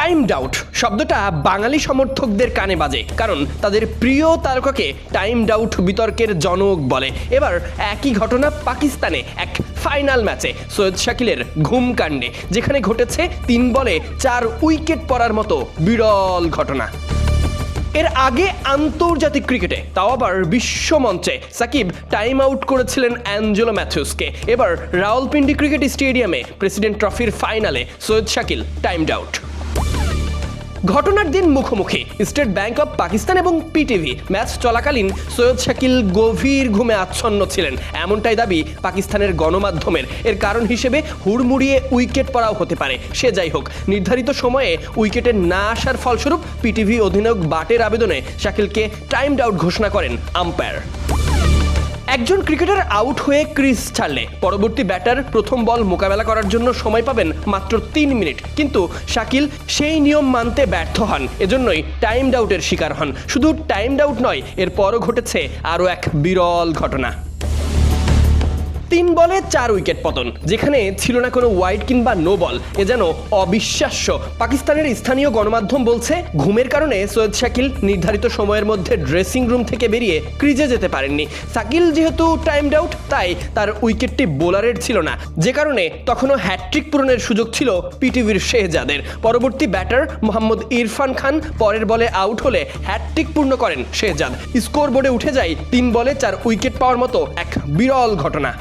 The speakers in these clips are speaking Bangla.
টাইমড ডাউট শব্দটা বাঙালি সমর্থকদের কানে বাজে, কারণ তাদের প্রিয় তারকাকে টাইম ডাউট বিতর্কের জনক বলে। এবার একই ঘটনা পাকিস্তানে এক ফাইনাল ম্যাচে সৈয়দ শাকিলের ঘুম কাণ্ডে যেখানে ঘটেছে তিন বলে চার উইকেট পড়ার মতো বিরল ঘটনা। এর আগে আন্তর্জাতিক ক্রিকেটে, তাও আবার বিশ্বমঞ্চে সাকিব টাইম আউট করেছিলেন অ্যাঞ্জেলো ম্যাথিউসকে। এবার রাওয়ালপিন্ডি ক্রিকেট স্টেডিয়ামে প্রেসিডেন্ট ট্রফির ফাইনালে সৈয়দ শাকিল টাইমড আউট। ঘটনার দিন মুখোমুখি। স্টেট ব্যাংক অফ পাকিস্তান এবং পিটিভি ম্যাচ চলাকালীন সৈয়দ শাকিল গভীর ঘুমে আচ্ছন্ন ছিলেন। এমনটাই দাবি পাকিস্তানের গণমাধ্যমের। এর কারণ হিসেবে হুড়মুড়িয়ে উইকেট পড়াও হতে পারে। সে যাই হোক, নির্ধারিত সময়ে উইকেটে না আসার ফলস্বরূপ পিটিভি অধিনায়ক বাটের আবেদনে শাকিলকে টাইমড আউট ঘোষণা করেন আম্পায়ার। একজন ক্রিকেটার আউট হয়ে ক্রিজ ছাড়লে। পরবর্তী ব্যাটার প্রথম বল মোকাবেলা করার জন্য সময় পাবেন মাত্র তিন মিনিট। কিন্তু শাকিল সেই নিয়ম মানতে ব্যর্থ হন। এজন্যই টাইম ডাউটের শিকার হন। শুধু টাইম ডাউট নয়, এরপরও ঘটেছে আরও এক বিরল ঘটনা। তিন বলে চার উইকেট পতন, যেখানে ছিল না কোনো ওয়াইড কিংবা নো বল। এ যেন অবিশ্বাস্য। পাকিস্তানের স্থানীয় গণমাধ্যম বলছে, ঘুমের কারণে সৈয়দ শাকিল নির্ধারিত সময়ের মধ্যে ড্রেসিং রুম থেকে বেরিয়ে ক্রিজে যেতে পারেননি। সাকিল যেহেতু টাইমড আউট, তাই তার উইকেটটি বোলারের ছিল না। যে কারণে তখনও হ্যাট্রিক পূরণের সুযোগ ছিল পিটিভির শেহজাদের। পরবর্তী ব্যাটার মোহাম্মদ ইরফান খান পরের বলে আউট হলে হ্যাট্রিক পূর্ণ করেন শেহজাদ। স্কোর বোর্ডে উঠে যায় তিন বলে চার উইকেট পাওয়ার মতো এক বিরল ঘটনা।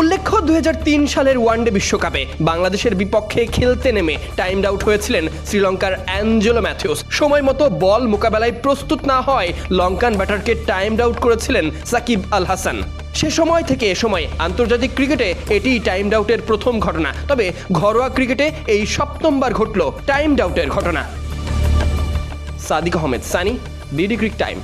উল্লেখ্য দুই হাজার তিন সালের ওয়ানডে বিশ্বকাপে বাংলাদেশের বিপক্ষে খেলতে নেমে টাইমড আউট হয়েছিলেন শ্রীলঙ্কার অ্যাঞ্জেলো ম্যাথিউস। সময় মতো বল মোকাবেলায় প্রস্তুত না হয় লঙ্কান ব্যাটারকে টাইমড আউট করেছিলেন সাকিব আল হাসান। সে সময় থেকে এ সময় আন্তর্জাতিক ক্রিকেটে এটি টাইম আউটের প্রথম ঘটনা। তবে ঘরোয়া ক্রিকেটে এই সপ্তমবার ঘটল টাইম আউটের ঘটনা। Sadiq Ahmed, Sunny BD cric time.